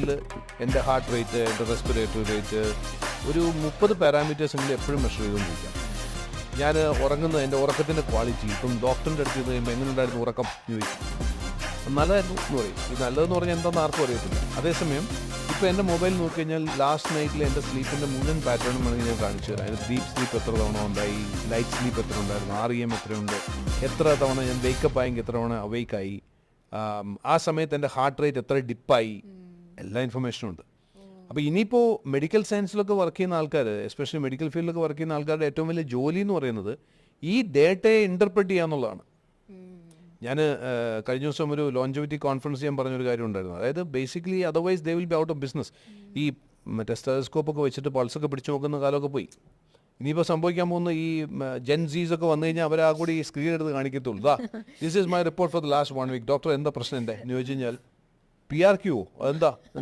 ഇതിൽ എന്റെ heart rate എന്റെ റെസ്പിറേറ്ററി റേറ്റ് ഒരു മുപ്പത് പാരാമീറ്റേഴ്സ് എങ്കിലും എപ്പോഴും മെഷർ ചെയ്തുകൊണ്ടിരിക്കാം. ഞാൻ ഉറങ്ങുന്ന എന്റെ ഉറക്കത്തിന്റെ ക്വാളിറ്റി ഇപ്പം ഡോക്ടറിന്റെ അടുത്ത് ചെന്ന് കഴിയുമ്പോൾ എങ്ങനെ ഉണ്ടായിരുന്നു ഉറക്കം ചോദിക്കും. നല്ലതായിരുന്നു എന്ന് പറയും. ഇത് നല്ലതെന്ന് പറഞ്ഞാൽ എന്താണെന്ന് ആർക്കും അറിയത്തില്ല. അതേസമയം ഇപ്പോൾ എന്റെ മൊബൈൽ നോക്കി കഴിഞ്ഞാൽ ലാസ്റ്റ് നൈറ്റിൽ എന്റെ സ്ലീപ്പിന്റെ മുഴുവൻ പാറ്റേണും വേണമെങ്കിൽ ഞാൻ കാണിച്ചു തരാം. അതിന് ഡീപ്പ് സ്ലീപ്പ് എത്ര തവണ ഉണ്ടായി ലൈറ്റ് സ്ലീപ്പ് എത്ര ഉണ്ടായിരുന്നു ആർ ഇ എം എത്രയുണ്ട് എത്ര തവണ ഞാൻ വേക്കപ്പ് ആയെങ്കിൽ എത്ര തവണ അവേക്കായി ആ സമയത്ത് എന്റെ ഹാർട്ട് റേറ്റ് എത്ര ഡിപ്പായി എല്ലാ ഇൻഫർമേഷനും ഉണ്ട്. അപ്പോൾ ഇനിയിപ്പോൾ മെഡിക്കൽ സയൻസിലൊക്കെ വർക്ക് ചെയ്യുന്ന ആൾക്കാർ എസ്പെഷ്യലി മെഡിക്കൽ ഫീൽഡിലൊക്കെ വർക്ക് ചെയ്യുന്ന ആൾക്കാരുടെ ഏറ്റവും വലിയ ജോലി എന്ന് പറയുന്നത് ഈ ഡേറ്റയെ ഇന്റർപ്രറ്റ് ചെയ്യുക എന്നുള്ളതാണ്. ഞാൻ കഴിഞ്ഞ ദിവസം ഒരു ലോഞ്ചവിറ്റി കോൺഫറൻസ് ഞാൻ പറഞ്ഞൊരു കാര്യം ഉണ്ടായിരുന്നു. അതായത് basically otherwise they will be out of business ഈ മറ്റേ വെച്ചിട്ട് പൾസൊക്കെ പിടിച്ചു നോക്കുന്ന കാലമൊക്കെ പോയി. ഇനിയിപ്പോൾ സംഭവിക്കാൻ പോകുന്ന ഈ ജെൻ സീസ് ഒക്കെ വന്നു കഴിഞ്ഞാൽ അവരാ കൂടി സ്ക്രീൻ എടുത്ത് കാണിക്കത്തുള്ളൂ. This is my report for the last one week doctor എന്താ പ്രശ്നം എന്റെ? എന്ന് ചോദിച്ചു കഴിഞ്ഞാൽ പി ആർ ക്യു അതെന്താ